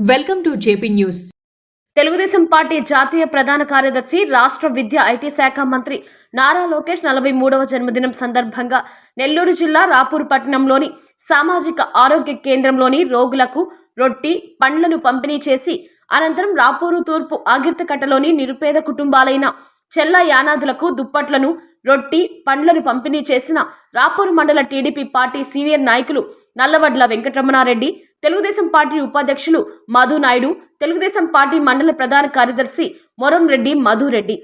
Welcome to JP news. Telugu Desam party జాతీయ ప్రధాన కార్యదర్శి రాష్ట్ర విద్య ఐటీ శాఖ మంత్రి నారా లోకేష్ నలభై మూడవ జన్మదినం సందర్భంగా నెల్లూరు జిల్లా రాపూర్ పట్టణంలోని సామాజిక ఆరోగ్య కేంద్రంలోని రోగులకు రొట్టి పండ్లను పంపిణీ చేసి అనంతరం రాపూరు తూర్పు ఆగిర్తకట్టలోని నిరుపేద కుటుంబాలైన చెల్ల యానాదులకు దుప్పట్లను రొట్టి పండ్లను పంపిణీ చేసిన రాపూర్ మండల టీడీపీ పార్టీ సీనియర్ నాయకులు నల్లవడ్ల వెంకటరమణారెడ్డి తెలుగుదేశం పార్టీ ఉపాధ్యక్షులు మధు నాయుడు తెలుగుదేశం పార్టీ మండల ప్రధాన కార్యదర్శి మొరంరెడ్డి మధురెడ్డి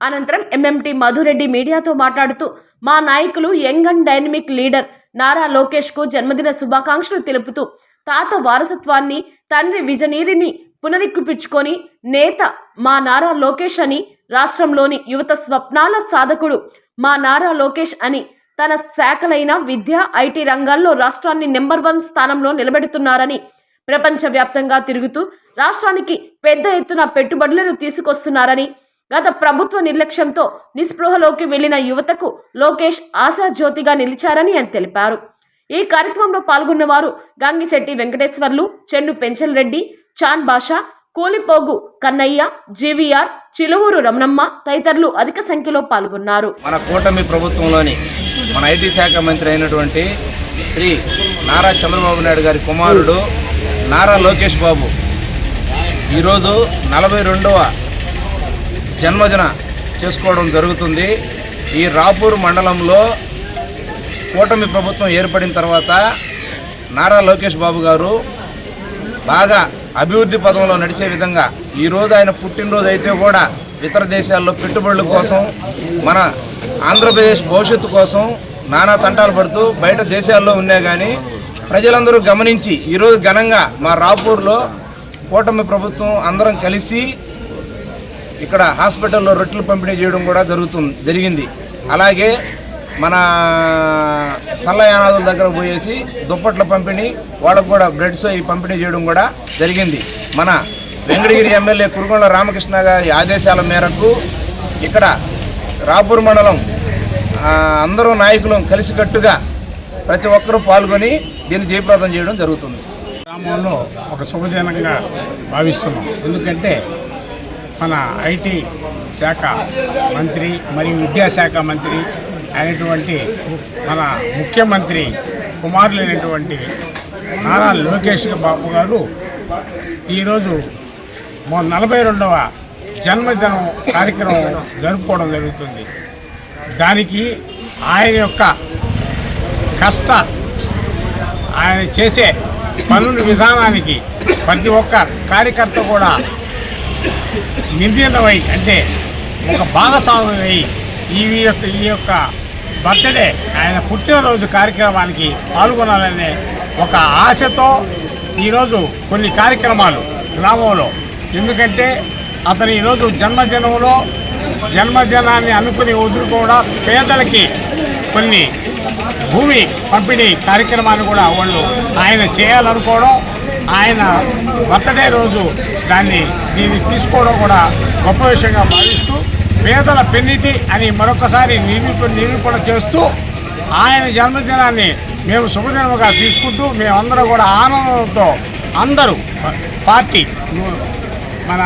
అనంతరం ఎంఎంటీ మధురెడ్డి మీడియాతో మాట్లాడుతూ మా నాయకులు young and dynamic leader Nara లోకేష్కు జన్మదిన శుభాకాంక్షలు తెలుపుతూ తాత వారసత్వాన్ని తండ్రి విజనీరిని పునరిక్కుపించుకొని నేత మా నారా లోకేష్ అని రాష్ట్రంలోని యువత స్వప్నాల సాధకుడు మా నారా లోకేష్ అని తన శాఖలైన విద్య ఐటీ రంగాల్లో రాష్ట్రాన్ని నెంబర్ వన్ స్థానంలో నిలబెడుతున్నారని ప్రపంచవ్యాప్తంగా తిరుగుతూ రాష్ట్రానికి పెద్ద ఎత్తున పెట్టుబడులను తీసుకొస్తున్నారని గత ప్రభుత్వ నిర్లక్ష్యంతో నిస్పృహలోకి వెళ్ళిన యువతకు లోకేష్ ఆశాజ్యోతిగా నిలిచారని ఆయన తెలిపారు. ఈ కార్యక్రమంలో పాల్గొన్న వారు గంగిశెట్టి వెంకటేశ్వర్లు చెన్ను పెంచల్ రెడ్డి చాన్ బాషా కూలిపోగు కన్నయ్య జీవీఆర్ చిలువూరు రమణమ్మ తదితరులు అధిక సంఖ్యలో పాల్గొన్నారు. మన కూటమి ప్రభుత్వంలోని మన ఐటీ శాఖ మంత్రి అయినటువంటి శ్రీ నారా చంద్రబాబు నాయుడు గారి కుమారుడు నారా లోకేష్ బాబు ఈరోజు నలభై రెండవ జన్మదిన చేసుకోవడం జరుగుతుంది. ఈ రాపూర్ మండలంలో కూటమి ప్రభుత్వం ఏర్పడిన తర్వాత నారా లోకేష్ బాబు గారు బాగా అభివృద్ధి పదంలో నడిచే విధంగా ఈరోజు ఆయన పుట్టినరోజు అయితే కూడా ఇతర దేశాల్లో పెట్టుబడుల కోసం మన ఆంధ్రప్రదేశ్ భవిష్యత్తు కోసం నానా తంటాలు పడుతూ బయట దేశాల్లో ఉన్నా కానీ ప్రజలందరూ గమనించి ఈరోజు ఘనంగా మా రాపూర్లో కూటమి ప్రభుత్వం అందరం కలిసి ఇక్కడ హాస్పిటల్లో రొట్టెలు పంపిణీ చేయడం కూడా జరుగుతుంది జరిగింది. అలాగే మన సల్లయానాదుల దగ్గర పోయేసి దుప్పట్ల పంపిణీ వాళ్ళకు కూడా బ్రెడ్స్ ఈ పంపిణీ చేయడం కూడా జరిగింది. మన వెంకటగిరి ఎమ్మెల్యే కురుగొండ రామకృష్ణ గారి ఆదేశాల మేరకు ఇక్కడ రాపూర్ మండలం అందరూ నాయకులు కలిసికట్టుగా ప్రతి ఒక్కరూ పాల్గొని దీన్ని జయప్రదం చేయడం జరుగుతుంది. గ్రామంలో ఒక శుభజనకంగా భావిస్తున్నాం. ఎందుకంటే మన ఐటీ శాఖ మంత్రి మరియు విద్యాశాఖ మంత్రి అయినటువంటి మన ముఖ్యమంత్రి కుమారులైనటువంటి నారా లోకేష్ బాబు గారు ఈరోజు నలభై రెండవ జన్మదినం కార్యక్రమం జరుపుకోవడం జరుగుతుంది. దానికి ఆయన యొక్క కష్ట ఆయన చేసే పనుల విధానానికి ప్రతి ఒక్క కార్యకర్త కూడా నిర్ణయమై అంటే ఒక భాగస్వామ్యమై ఈ యొక్క ఈ యొక్క బర్త్డే ఆయన పుట్టినరోజు కార్యక్రమానికి పాల్గొనాలనే ఒక ఆశతో ఈరోజు కొన్ని కార్యక్రమాలు గ్రామంలో. ఎందుకంటే అతను ఈరోజు జన్మదినంలో జన్మదినాన్ని అనుకుని కూడా పేదలకి కొన్ని భూమి పంపిణీ కార్యక్రమాన్ని కూడా వాళ్ళు ఆయన చేయాలనుకోవడం ఆయన బర్త్డే రోజు దాన్ని దీన్ని తీసుకోవడం కూడా గొప్ప విషయంగా భావిస్తూ పేదల పెన్నిటి అని మరొకసారి నిరూప నిరూపణ చేస్తూ ఆయన జన్మదినాన్ని మేము శుభదినముగా తీసుకుంటూ మేమందరం కూడా ఆనందంతో అందరూ పార్టీ మన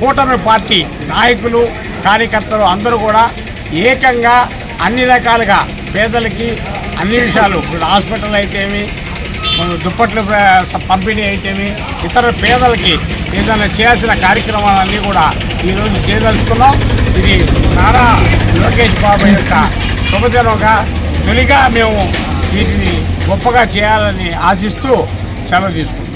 కూటమి పార్టీ నాయకులు కార్యకర్తలు అందరూ కూడా ఏకంగా అన్ని రకాలుగా పేదలకి అన్ని విషయాలు ఇప్పుడు హాస్పిటల్ అయితేమి దుప్పట్లు పంపిణీ అయితేమి ఇతర పేదలకి ఏదైనా చేయాల్సిన కార్యక్రమాలన్నీ కూడా ఈరోజు చేయదలుచుకున్నాం. ఇది నారా లోకేష్ బాబు యొక్క శుభదినంగా తొలిగా మేము వీటిని గొప్పగా చేయాలని ఆశిస్తూ సెలవు తీసుకుంటాం